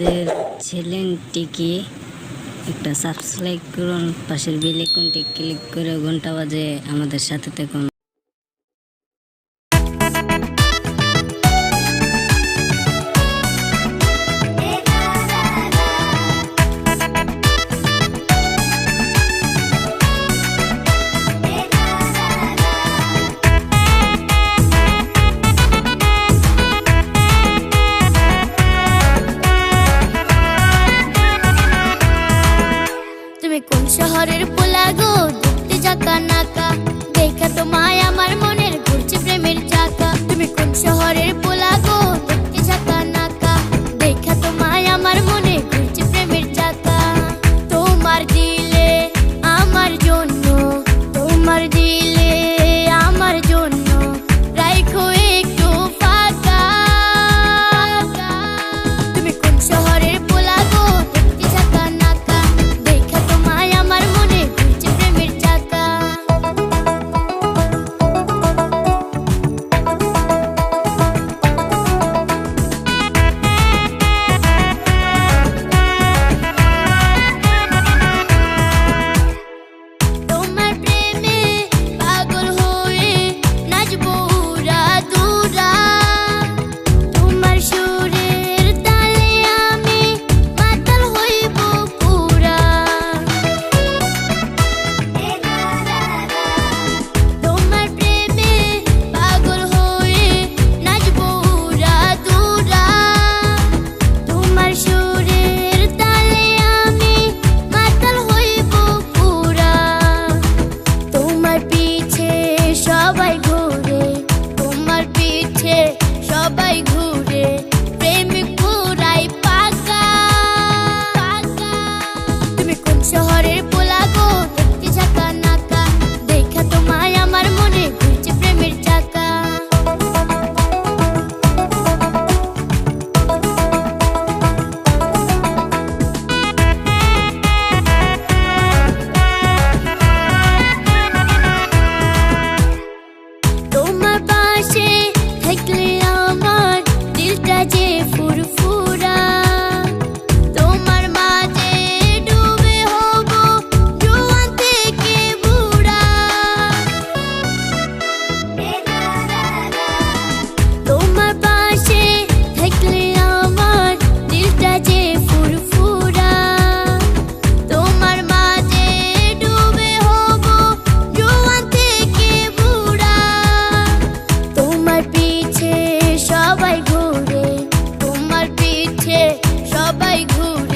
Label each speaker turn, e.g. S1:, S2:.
S1: আমাদের চ্যানেলটিকে একটা সাবস্ক্রাইব করুন, পাশের বেল কোনটি ক্লিক করে ঘণ্টা বাজে আমাদের সাথে থাকুন।
S2: লীলা গো দেখতে জাকা নাকা দেখা তোমায় আমার মনের ঘুরছে প্রেমের চাকা। তুমি কোন শহর সবাই ঘুর